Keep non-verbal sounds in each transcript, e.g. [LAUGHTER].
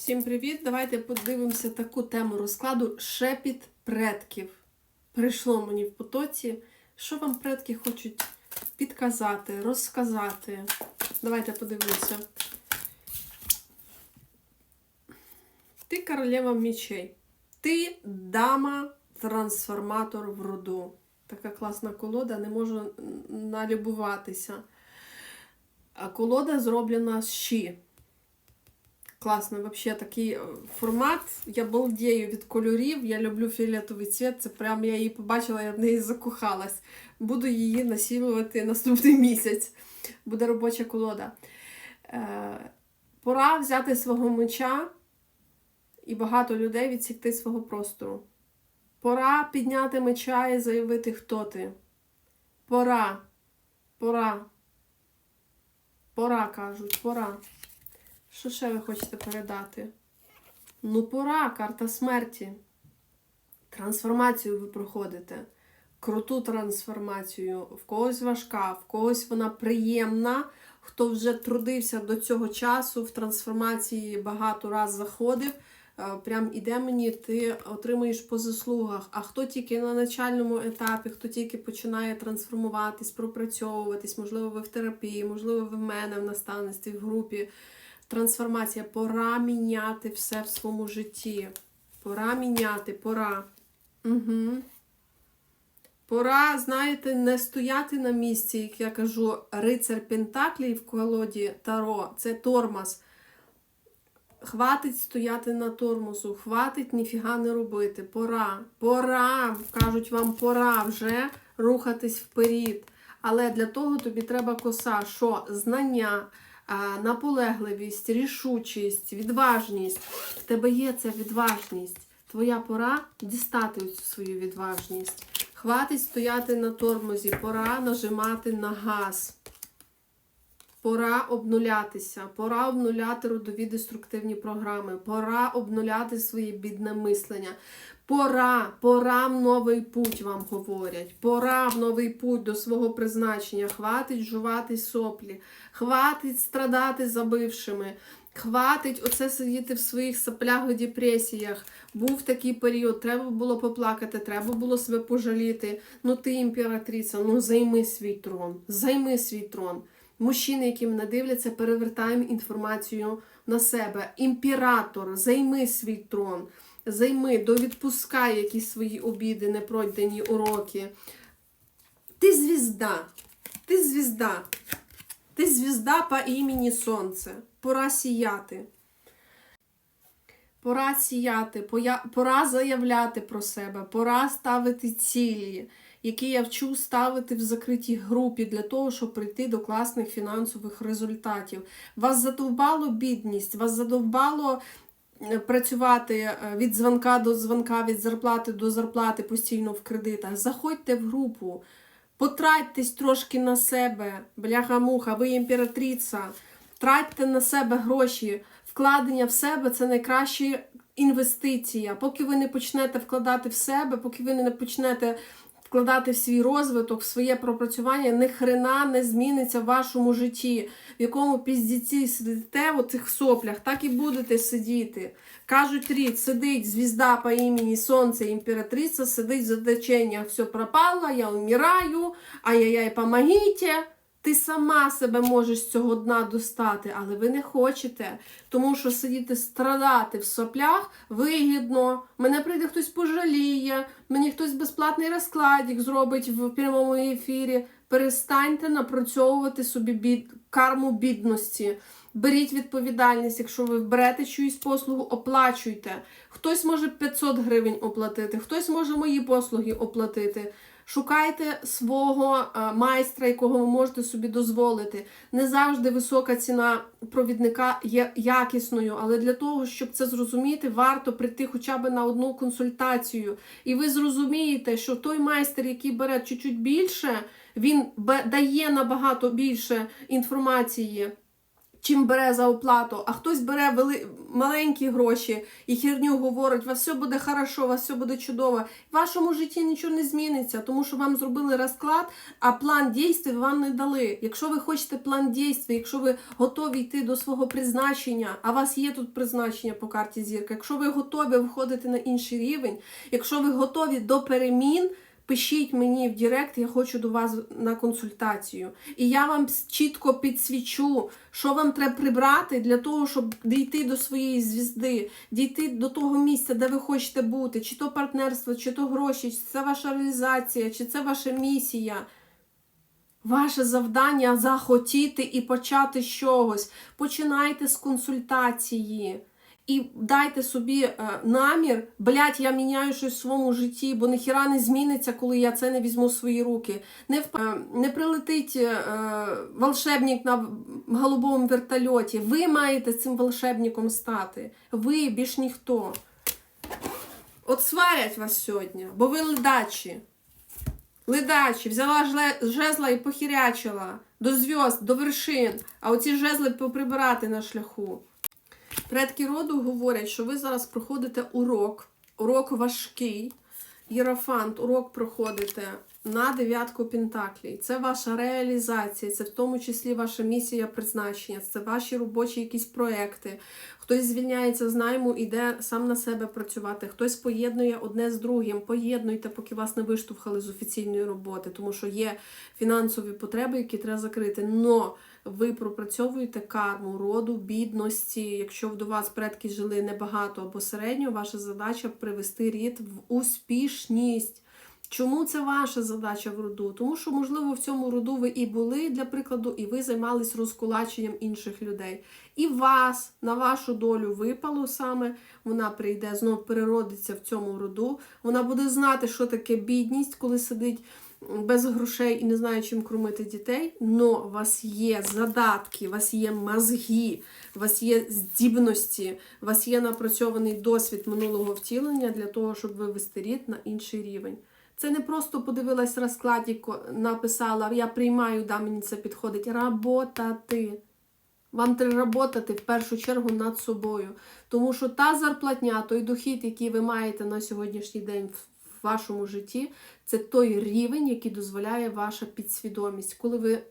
Всім привіт! Давайте подивимося таку тему розкладу шепіт предків. Прийшло мені в потоці. Що вам предки хочуть підказати, розказати? Давайте подивимося. Ти королева мечей. Ти дама трансформатор в роду. Така класна колода, не можу налюбуватися. А колода зроблена з щі. Класно, взагалі такий е, формат. Я балдею від кольорів. Я люблю фіолетовий цвіт. Це прям я її побачила, я в неї закохалась. Буду її насілювати наступний [LAUGHS] місяць. Буде робоча колода. Е, пора взяти свого меча і багато людей відсікти свого простору. Пора підняти меча і заявити, хто ти. Пора. Пора. Пора, кажуть, пора. Що ще ви хочете передати? Ну, пора, карта смерті. Трансформацію ви проходите. Круту трансформацію. В когось важка, в когось вона приємна. Хто вже трудився до цього часу, в трансформації багато раз заходив. е, Прям іде мені, ти отримуєш по заслугах. А хто тільки на начальному етапі, хто тільки починає трансформуватись, пропрацьовуватись, можливо, ви в терапії, можливо, ви в мене в наставництві, в групі трансформація. Пора міняти все в своєму житті. Пора міняти, пора. Угу. Пора, знаєте, не стояти на місці, як я кажу, рицар Пентаклій в колоді Таро це тормоз. Хватить стояти на тормозу, хватить ніфіга не робити. Пора, пора, кажуть вам, пора вже рухатись вперед. Але для того тобі треба коса, що знання, наполегливість, рішучість, відважність. В тебе є ця відважність. Твоя пора дістати цю свою відважність. Хватить стояти на тормозі, пора нажимати на газ. Пора обнулятися, пора обнуляти родові деструктивні програми, пора обнуляти своє бідне мислення. Пора, пора в новий путь вам говорять. Пора в новий путь до свого призначення. Хватить жувати соплі, хватить страдати забившими. Хватить оце сидіти в своїх саплях і депресіях. Був такий період, треба було поплакати, треба було себе пожаліти. Ну ти імператриця, ну займи свій трон, займи свій трон. Мужчини, які мене дивляться, перевертаємо інформацію на себе. Імператор, займи свій трон, займи, довідпускай якісь свої обіди, непройдені уроки. Ти звізда, ти звізда, ти звізда по імені Сонце. Пора сіяти. Пора сіяти, пора заявляти про себе, пора ставити цілі, які я вчу ставити в закритій групі для того, щоб прийти до класних фінансових результатів. Вас задовбало бідність, вас задовбало е, працювати е, від дзвонка до дзвонка, від зарплати до зарплати постійно в кредитах. Заходьте в групу, потратьтесь трошки на себе, бляха-муха, ви імператриця. Тратьте на себе гроші. Вкладення в себе це найкраща інвестиція. Поки ви не почнете вкладати в себе, поки ви не почнете вкладати в свій розвиток, в своє пропрацювання, ні хрена не зміниться в вашому житті, в якому піздіці сидите в цих соплях, так і будете сидіти. Кажуть рід, сидить звізда по імені Сонце, імператриця, сидить за течення, все пропало, я вмираю, ай-яй-яй, помогите. Ти сама себе можеш цього дна достати, але ви не хочете, тому що сидіти страдати в соплях вигідно. Мене прийде хтось пожаліє, мені хтось безплатний розкладик зробить в прямому ефірі. Перестаньте напрацьовувати собі бід... карму бідності. Беріть відповідальність, якщо ви берете чиюсь послугу, оплачуйте. Хтось може 500 гривень оплатити, хтось може мої послуги оплатити. Шукайте свого е, майстра, якого ви можете собі дозволити. Не завжди висока ціна провідника є якісною, але для того, щоб це зрозуміти, варто прийти хоча б на одну консультацію. І ви зрозумієте, що той майстер, який бере чуть-чуть більше, він дає набагато більше інформації. Чим бере за оплату, а хтось бере вели... маленькі гроші і херню говорить, вас все буде хорошо, вас все буде чудово. В вашому житті нічого не зміниться, тому що вам зробили розклад, а план дійствів вам не дали. Якщо ви хочете план дійствів, якщо ви готові йти до свого призначення, а у вас є тут призначення по карті зірка, якщо ви готові виходити на інший рівень, якщо ви готові до перемін. Пишіть мені в Директ, я хочу до вас на консультацію. І я вам чітко підсвічу, що вам треба прибрати для того, щоб дійти до своєї звізди, дійти до того місця, де ви хочете бути, чи то партнерство, чи то гроші, чи це ваша реалізація, чи це ваша місія. Ваше завдання захотіти і почати з чогось. Починайте з консультації. І дайте собі е, намір, блядь, я міняю щось в своєму житті, бо ніхіра не зміниться, коли я це не візьму в свої руки. Не, е, не прилетить е, волшебник на голубому вертольоті. Ви маєте цим волшебником стати. Ви більш ніхто. От сварять вас сьогодні, бо ви ледачі. Ледачі, взяла жезла і похірячила до зв'язд, до вершин, а оці жезли поприбирати на шляху. Предки роду говорять, що ви зараз проходите урок, урок важкий, єрофант, урок проходите на дев'ятку Пентаклій. Це ваша реалізація, це в тому числі ваша місія призначення, це ваші робочі якісь проекти. Хтось звільняється з найму, іде сам на себе працювати, хтось поєднує одне з другим. Поєднуйте, поки вас не виштовхали з офіційної роботи, тому що є фінансові потреби, які треба закрити. Но ви пропрацьовуєте карму роду, бідності. Якщо до вас предки жили небагато або середньо, ваша задача привести рід в успішність. Чому це ваша задача в роду? Тому що, можливо, в цьому роду ви і були, для прикладу, і ви займались розкулаченням інших людей. І вас на вашу долю випало саме, вона прийде, знов переродиться в цьому роду. Вона буде знати, що таке бідність, коли сидить без грошей і не знає, чим кормити дітей. Но у вас є задатки, у вас є мозги, у вас є здібності, у вас є напрацьований досвід минулого втілення для того, щоб вивести рід на інший рівень. Це не просто подивилась розкладі, написала, я приймаю, да, мені це підходить. Работати. Вам треба працювати в першу чергу над собою. Тому що та зарплатня, той дохід, який ви маєте на сьогоднішній день в вашому житті, це той рівень, який дозволяє ваша підсвідомість. Коли ви е,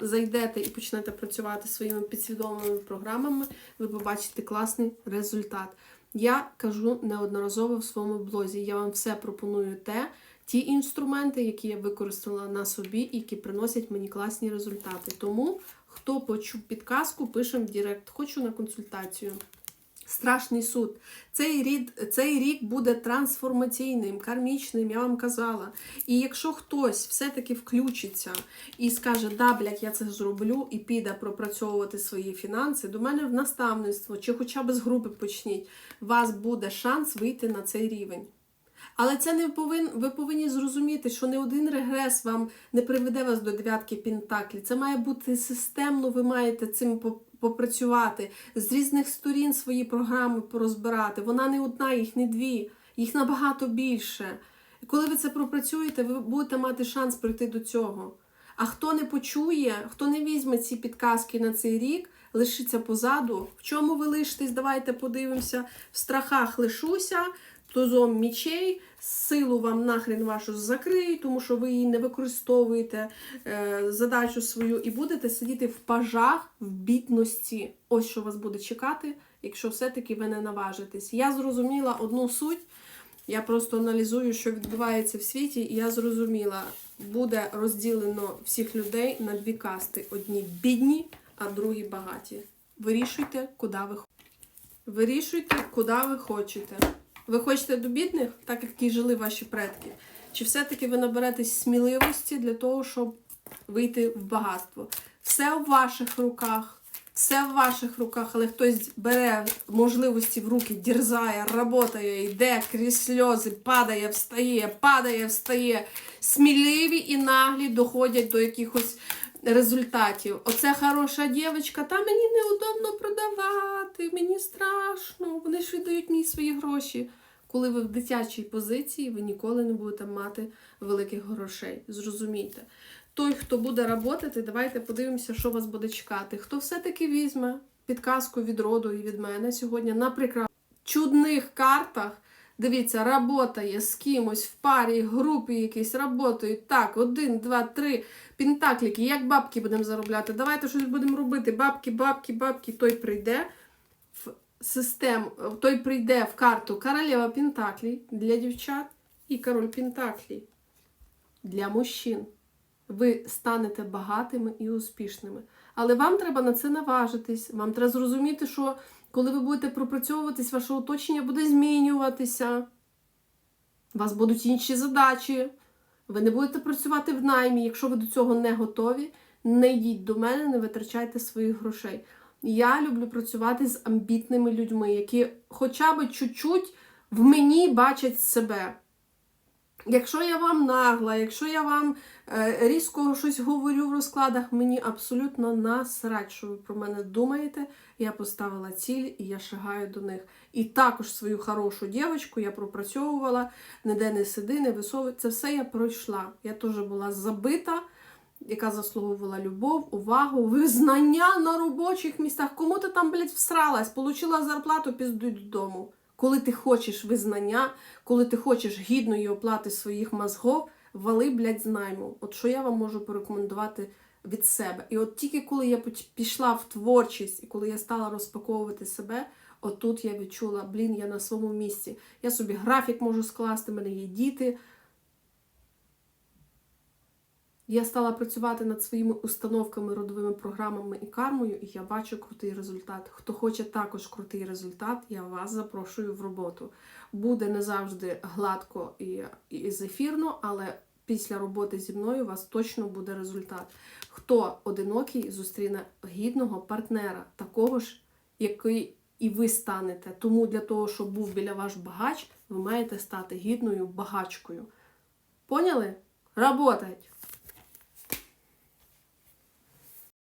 зайдете і почнете працювати своїми підсвідомими програмами, ви побачите класний результат. Я кажу неодноразово в своєму блозі. Я вам все пропоную те, ті інструменти, які я використала на собі, які приносять мені класні результати. Тому, хто почув підказку, пишемо в Директ. Хочу на консультацію. Страшний суд. Цей рік, цей рік буде трансформаційним, кармічним, я вам казала. І якщо хтось все-таки включиться і скаже, да, блядь, я це зроблю, і піде пропрацьовувати свої фінанси, до мене в наставництво, чи хоча б з групи почніть, у вас буде шанс вийти на цей рівень. Але це не повин, ви повинні зрозуміти, що не один регрес вам не приведе вас до дев'ятки пентаклі. Це має бути системно, ви маєте цим попрацювати, з різних сторін свої програми порозбирати. Вона не одна, їх не дві, їх набагато більше. Коли ви це пропрацюєте, ви будете мати шанс прийти до цього. А хто не почує, хто не візьме ці підказки на цей рік, лишиться позаду. В чому ви лишитесь? Давайте подивимося. В страхах лишуся тузом мічей, силу вам нахрен вашу закриють, тому що ви її не використовуєте е, задачу свою, і будете сидіти в пажах, в бідності. Ось що вас буде чекати, якщо все-таки ви не наважитесь. Я зрозуміла одну суть. Я просто аналізую, що відбувається в світі, і я зрозуміла, буде розділено всіх людей на дві касти: одні бідні, а другі багаті. Вирішуйте, куди ви хочете. Вирішуйте, куди ви хочете. Ви хочете до бідних, так як і жили ваші предки? Чи все-таки ви наберетесь сміливості для того, щоб вийти в багатство? Все в ваших руках, все в ваших руках, але хтось бере можливості в руки, дерзає, работає, йде крізь сльози, падає, встає, падає, встає. Сміливі і наглі доходять до якихось результатів. Оце хороша дівчинка, та мені неудобно продавати, мені страшно, вони ж віддають мені свої гроші. Коли ви в дитячій позиції, ви ніколи не будете мати великих грошей. Зрозумійте. той, хто буде працювати, давайте подивимося, що вас буде чекати. Хто все-таки візьме підказку від роду і від мене сьогодні на прекрасних чудних картах. Дивіться, работає з кимось в парі, групі якісь работають. Так, один, два, три пентакліки. Як бабки будемо заробляти? Давайте щось будемо робити. Бабки, бабки, бабки. Той прийде в систему, той прийде в карту королева Пентаклей для дівчат і король Пентаклей для мужчин. Ви станете багатими і успішними. Але вам треба на це наважитись. Вам треба зрозуміти, що коли ви будете пропрацьовуватись, ваше оточення буде змінюватися. У вас будуть інші задачі. Ви не будете працювати в наймі. Якщо ви до цього не готові, не йдіть до мене, не витрачайте своїх грошей. Я люблю працювати з амбітними людьми, які хоча б чуть-чуть в мені бачать себе. Якщо я вам нагла, якщо я вам е, різко щось говорю в розкладах, мені абсолютно насрать, що ви про мене думаєте. Я поставила ціль і я шагаю до них. І також свою хорошу дівчинку я пропрацьовувала, ніде не сиди, не висовуй. Це все я пройшла. Я теж була забита, яка заслуговувала любов, увагу, визнання на робочих місцях. Кому ти там, блядь, всралась, получила зарплату, піздуй додому. Коли ти хочеш визнання, коли ти хочеш гідної оплати своїх мозгов, вали, блядь, з найму. От що я вам можу порекомендувати від себе. І от тільки коли я пішла в творчість і коли я стала розпаковувати себе, отут я відчула, блін, я на своєму місці. Я собі графік можу скласти, в мене є діти. Я стала працювати над своїми установками, родовими програмами і кармою, і я бачу крутий результат. Хто хоче також крутий результат, я вас запрошую в роботу. Буде не завжди гладко і, і зефірно, але після роботи зі мною у вас точно буде результат. Хто одинокий, зустріне гідного партнера, такого ж, який і ви станете. Тому для того, щоб був біля ваш багач, ви маєте стати гідною багачкою. Поняли? Работать!